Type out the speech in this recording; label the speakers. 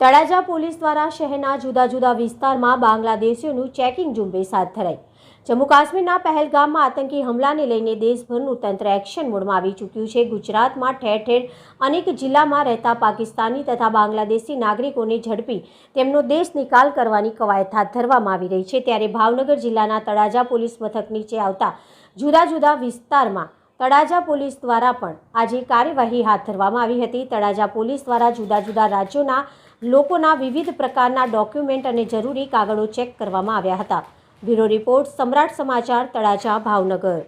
Speaker 1: Talaja police દ્વારા શહેરના જુદા જુદા વિસ્તારમાં બાંગ્લાદેશીઓનું ચેકિંગ ઝુંબેશ હાથ ધરાઈ. જમ્મુ કાશ્મીરના પહેલગામમાં આતંકી હુમલાને લઈને દેશભરનું તંત્ર એક્શન મોડમાં આવી ચૂક્યું છે. ગુજરાતમાં ઠેર ઠેર અનેક જિલ્લામાં રહેતા પાકિસ્તાની તથા બાંગ્લાદેશી નાગરિકોને ઝડપી તેમનો દેશ નિકાલ કરવાની કવાયત હાથ ધરવામાં આવી રહી છે. ત્યારે ભાવનગર જિલ્લાના તળાજા પોલીસ મથક નીચે આવતા જુદા જુદા વિસ્તારમાં તળાજા પોલીસ દ્વારા પણ આજે કાર્યવાહી હાથ ધરવામાં આવી હતી. તળાજા પોલીસ દ્વારા જુદા જુદા રાજ્યોના લોકોના વિવિધ પ્રકારના ડોક્યુમેન્ટ અને જરૂરી કાગળો ચેક કરવામાં આવ્યા હતા. બ્યુરો રિપોર્ટ સમ્રાટ સમાચાર, તળાજા, ભાવનગર.